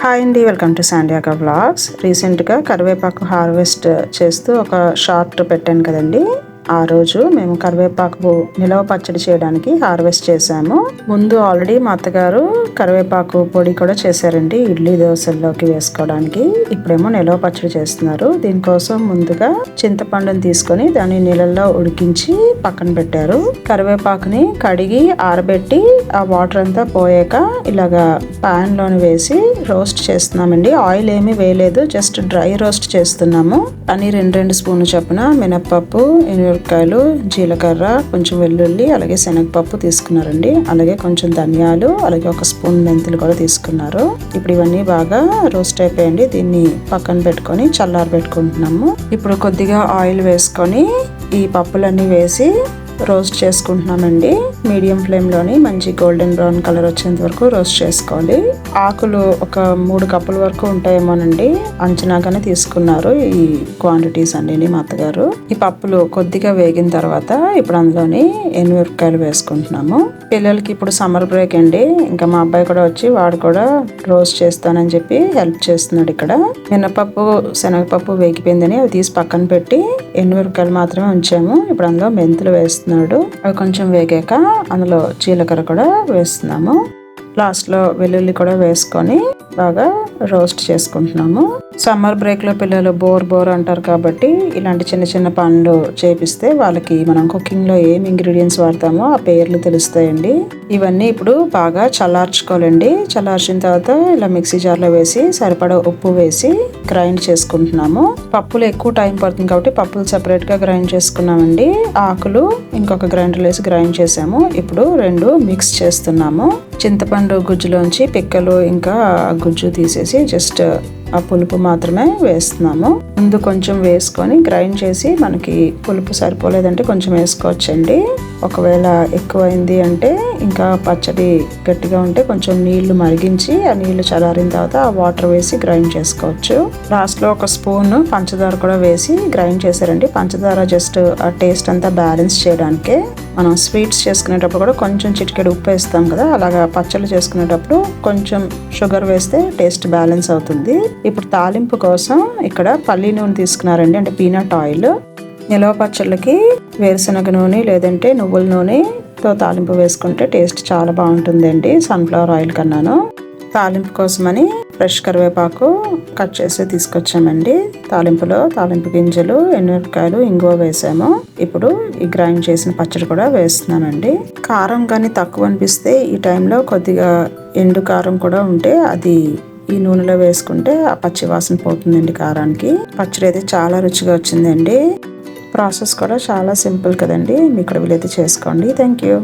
Hi అండి welcome to శాండియాక blogs రీసెంట్గా కరివేపాకు హార్వెస్ట్ చేస్తూ ఒక షార్ట్ పెట్టాను కదండి. ఆ రోజు మేము కరివేపాకు నిలవ పచ్చడి చేయడానికి హార్వెస్ట్ చేసాము ముందు ఆల్రెడీ మా అత్తగారు కరివేపాకు పొడి కూడా చేశారండి ఇడ్లీ దోశల్లోకి వేసుకోవడానికి. ఇప్పుడేమో నిలవ పచ్చడి చేస్తున్నారు. దీనికోసం ముందుగా చింతపండుని తీసుకొని దాన్ని నీళ్ళల్లో ఉడికించి పక్కన పెట్టారు. కరివేపాకుని కడిగి ఆరబెట్టి ఆ వాటర్ అంతా పోయాక ఇలాగా పాన్లోని వేసి రోస్ట్ చేస్తున్నామండి. ఆయిల్ ఏమీ వేయలేదు జస్ట్ డ్రై రోస్ట్ చేస్తున్నాము. అని రెండు రెండు స్పూన్లు చొప్పున మినప్పప్పు మిరపకాయలు జీలకర్ర కొంచెం వెల్లుల్లి అలాగే శనగపప్పు తీసుకున్నారండి. అలాగే కొంచెం ధనియాలు అలాగే ఒక స్పూన్ మెంతులు కూడా తీసుకున్నారు. ఇప్పుడు ఇవన్నీ బాగా రోస్ట్ అయిపోయండి దీన్ని పక్కన పెట్టుకొని చల్లారి పెట్టుకుంటున్నాము ఇప్పుడు కొద్దిగా ఆయిల్ వేసుకొని ఈ పప్పులన్నీ వేసి రోస్ట్ చేసుకుంటున్నానండి. మీడియం ఫ్లేమ్లోని మంచి గోల్డెన్ బ్రౌన్ కలర్ వచ్చేంత వరకు రోస్ట్ చేసుకోవాలి ఆకులు ఒక మూడు కప్పుల వరకు ఉంటాయేమోనండి. అంచనాగానే తీసుకున్నారు ఈ క్వాంటిటీస్ అండి మా అత్తగారు. ఈ పప్పులు కొద్దిగా వేగిన తర్వాత ఇప్పుడు అందులోని ఎనిమిరపకాయలు వేసుకుంటున్నాము. పిల్లలకి ఇప్పుడు సమ్మర్ బ్రేక్ అండి. ఇంకా మా అబ్బాయి కూడా వచ్చి వాడు కూడా రోస్ట్ చేస్తానని చెప్పి హెల్ప్ చేస్తున్నాడు ఇక్కడ. మినపప్పు శనగపప్పు వేగిపోయిందని అవి తీసి పక్కన పెట్టి ఎనిమిరపకాయలు మాత్రమే ఉంచాము. ఇప్పుడు అందులో మెంతులు వేస్తున్నాం వేస్తున్నాడు. అవి కొంచెం వేగాక అందులో జీలకర్ర కూడా వేస్తున్నాము. లాస్ట్లో వెల్లుల్లి కూడా వేసుకొని బాగా రోస్ట్ చేసుకుంటున్నాము. సమ్మర్ బ్రేక్లో పిల్లలు బోర్ బోర్ అంటారు కాబట్టి ఇలాంటి చిన్న చిన్న పనులు చేపిస్తే వాళ్ళకి మనం కుకింగ్లో ఏం ఇంగ్రీడియంట్స్ వాడతామో ఆ పేర్లు తెలుస్తాయండి. ఇవన్నీ ఇప్పుడు బాగా చల్లార్చుకోవాలండి. చల్లార్చిన తర్వాత ఇలా మిక్సీ జార్లో వేసి సరిపడా ఉప్పు వేసి గ్రైండ్ చేసుకుంటున్నాము. పప్పులు ఎక్కువ టైం పడుతుంది కాబట్టి పప్పులు సపరేట్గా గ్రైండ్ చేసుకున్నామండి. ఆకులు ఇంకొక గ్రైండర్ వేసి గ్రైండ్ చేసాము. ఇప్పుడు రెండు మిక్స్ చేస్తున్నాము. చింతపండు గుజ్జులోంచి పిక్కలు ఇంకా గుజ్జు తీసేసి జస్ట్ uh, ఆ పులుపు మాత్రమే వేస్తున్నాము. ముందు కొంచెం వేసుకొని గ్రైండ్ చేసి మనకి పులుపు సరిపోలేదంటే కొంచెం వేసుకోవచ్చండి. ఒకవేళ ఎక్కువైంది అంటే ఇంకా పచ్చడి గట్టిగా ఉంటే కొంచెం నీళ్ళు మరిగించి ఆ నీళ్ళు చల్లారిన తర్వాత ఆ వాటర్ వేసి గ్రైండ్ చేసుకోవచ్చు. లాస్ట్లో ఒక స్పూన్ పంచదార కూడా వేసి గ్రైండ్ చేశారండి. పంచదార జస్ట్ ఆ టేస్ట్ అంతా బ్యాలెన్స్ చేయడానికే. మనం స్వీట్స్ చేసుకునేటప్పుడు కూడా కొంచెం చిటికెడు ఉప్పు వేస్తాం కదా అలాగా పచ్చళ్ళు చేసుకునేటప్పుడు కొంచెం షుగర్ వేస్తే టేస్ట్ బ్యాలెన్స్ అవుతుంది. ఇప్పుడు తాలింపు కోసం ఇక్కడ పల్లి నూనె తీసుకున్నారండి అంటే పీనట్ ఆయిల్. నిలవ పచ్చళ్ళకి వేరుశనగ నూనె లేదంటే నువ్వుల నూనెతో తాలింపు వేసుకుంటే టేస్ట్ చాలా బాగుంటుందండి. సన్ఫ్లవర్ ఆయిల్ కన్నాను. తాలింపు కోసమని ఫ్రెష్ కరివేపాకు కట్ చేసి తీసుకొచ్చామండి. తాలింపులో తాలింపు గింజలు ఎండుమిరపకాయలు ఇంగువ వేసాము. ఇప్పుడు ఈ గ్రైండ్ చేసిన పచ్చడి కూడా వేస్తున్నానండి. కారం కానీ తక్కువ అనిపిస్తే ఈ టైంలో కొద్దిగా ఎండు కారం కూడా ఉంటే అది ఈ నూనెలో వేసుకుంటే ఆ పచ్చి వాసన పోతుందండి కారానికి. పచ్చడి అయితే చాలా రుచిగా వచ్చిందండి. ప్రాసెస్ కూడా చాలా సింపుల్ కదండి. మీకు వీలైతే చేసుకోండి. Thank you